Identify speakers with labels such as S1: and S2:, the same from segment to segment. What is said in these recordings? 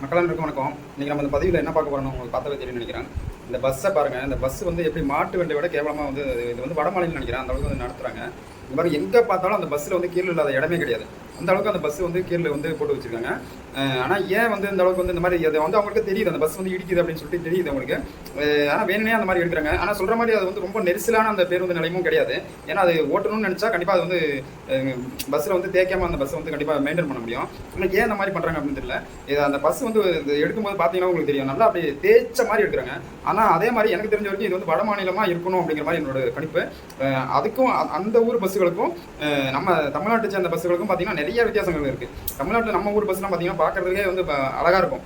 S1: மக்கள் வணக்கம். இன்றைக்கி நம்ம இந்த பதிவில் என்ன பார்க்க போறோம்னு உங்களுக்கு பார்த்தாலே தெரியும்னு நினைக்கிறேன். இந்த பஸ்ஸை பாருங்கள் இந்த பஸ் வந்து எப்படி மாட்டு வண்டியை விட கேவலமாக வந்து இது வந்து வடமாநிலம் நினைக்கிறேன். அந்த அளவுக்கு வந்து நடத்துகிறாங்க இந்த மாதிரி எங்கே பார்த்தாலும் அந்த பஸ்ஸில் வந்து கீழே இல்லாத இடமே கிடையாது. அந்த அளவுக்கு அந்த பஸ் வந்து கீழே வந்து போட்டு வச்சிருக்காங்க. ஆனால் ஏன் வந்து இந்த அளவுக்கு வந்து இந்த மாதிரி அது வந்து அவங்களுக்கு தெரியுது. அந்த பஸ் வந்து இடிக்குது அப்படின்னு சொல்லிட்டு தெரியுது அவங்களுக்கு. ஆனால் வேணுனே அந்த மாதிரி எடுக்கிறாங்க. ஆனால் சொல்கிற மாதிரி அது வந்து ரொம்ப நெரிசலான அந்த பேருந்து நிலையமும் கிடையாது. ஏன்னா அது ஓட்டணும்னு நினச்சா கண்டிப்பாக அது வந்து பஸ்ஸில் வந்து தேய்க்காம அந்த பஸ்ஸை வந்து கண்டிப்பாக மெயின்டைன் பண்ண முடியும். ஆனால் ஏன் அந்த மாதிரி பண்ணுறாங்க அப்படின்னு தெரியல. இது அந்த பஸ் வந்து எடுக்கும்போது பார்த்தீங்கன்னா உங்களுக்கு தெரியும். நல்லா அப்படியே தேய்ச்ச மாதிரி எடுக்கிறாங்க. ஆனால் அதே மாதிரி எனக்கு தெரிஞ்ச வரைக்கும் இது வந்து வட மாநிலமாக இருக்கணும் அப்படிங்கிற மாதிரி என்னோட கணிப்பு. அதுக்கும் அந்த ஊர் பஸ் பஸ்ஸுகளுக்கும் நம்ம தமிழ்நாட்டை சேர்ந்த பஸ்ஸுகளுக்கும் பார்த்தீங்கன்னா நிறைய வித்தியாசங்கள் இருக்குது தமிழ்நாட்டில் நம்ம ஊர் பஸ்லாம் பார்த்தீங்கன்னா பார்க்குறதுக்கே வந்து இப்போ அழகாக இருக்கும்.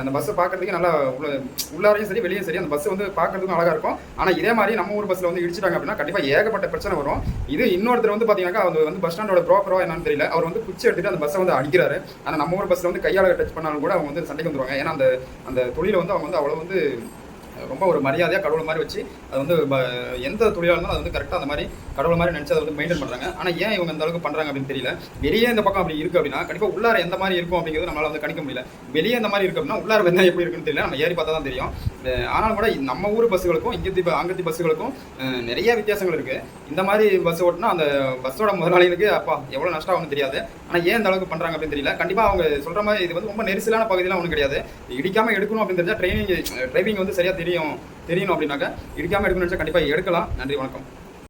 S1: அந்த பஸ்ஸை பார்க்கறதுக்கு நல்லா உள்ள உள்ளாரையும் சரி வெளியும் சரி அந்த பஸ் வந்து பார்க்கறதுக்கும் அழகாக இருக்கும். ஆனால் இதே மாதிரி நம்ம ஊர் பஸ்ஸில் வந்து இடிச்சிட்டாங்க அப்படின்னா கண்டிப்பாக ஏகப்பட்ட பிரச்சனை வரும். இது இன்னொருத்தர் வந்து பார்த்தீங்கன்னா அவர் வந்து பஸ் ஸ்டாண்டோட ப்ரோக்கரோ என்னன்னு தெரியல. அவர் வந்து குச்சி எடுத்துட்டு அந்த பஸ்ஸை வந்து அடிக்கிறாரு. ஆனால் நம்ம ஊர் பஸ்ஸில் வந்து கையால் டச் பண்ணாலும் கூட அவங்க வந்து சண்டைக்கு வந்துருவாங்க. ஏன்னா அந்த அந்த தொழிலை வந்து அவங்க வந்து அவ்வளோ வந்து ரொம்ப ஒரு மரியாதையாக கடவுள் மாதிரி வச்சு அது வந்து எந்த தொழிலாக அது வந்து கரெக்டாக அந்த மாதிரி கடவுள் மாதிரி நினச்சி அதை வந்து மெயின்டைன் பண்ணுறாங்க ஆனால் ஏன் இவங்க இந்த அளவுக்கு பண்ணுறாங்க அப்படின்னு தெரியல. வெளியே இந்த பக்கம் அப்படி இருக்குது அப்படின்னா கண்டிப்பாக உள்ளார எந்த மாதிரி இருக்கும் அப்படிங்கிறது நம்மளால் வந்து கணிக்க முடியல. வெளியே இந்த மாதிரி இருக்கு அப்படின்னா உள்ளார என்ன எப்படி இருக்குன்னு தெரியல. நம்ம ஏறி பார்த்தா தான் தெரியும். ஆனாலும் கூட நம்ம ஊர் பஸ்ஸுகளுக்கும் இங்கத்தி ப- அங்கத்தி பஸ்ஸுகளுக்கும் நிறைய வித்தியாசங்கள் இருக்குது இந்த மாதிரி பஸ் ஓட்டினா அந்த பஸ்ஸோட முதலாளிகளுக்கு அப்பா எவ்வளோ நஷ்டம் ஆகும்னு தெரியாது. ஆனால் ஏன் இந்த அளவுக்கு பண்ணுறாங்க அப்படின்னு தெரியல. கண்டிப்பாக அவங்க சொல்கிற மாதிரி இது வந்து ரொம்ப நெரிசலான பகுதியெலாம் ஒன்றும் கிடையாது. இடிக்காமல் எடுக்கணும் அப்படின்னு தெரிஞ்சால் ட்ரைனிங் டிரைவிங் வந்து சரியாக தெரியும் தெரியணும் அப்படின்னாக்கா இடிக்காமல் எடுக்கணும்னு நினச்சா கண்டிப்பாக எடுக்கலாம். நன்றி வணக்கம்.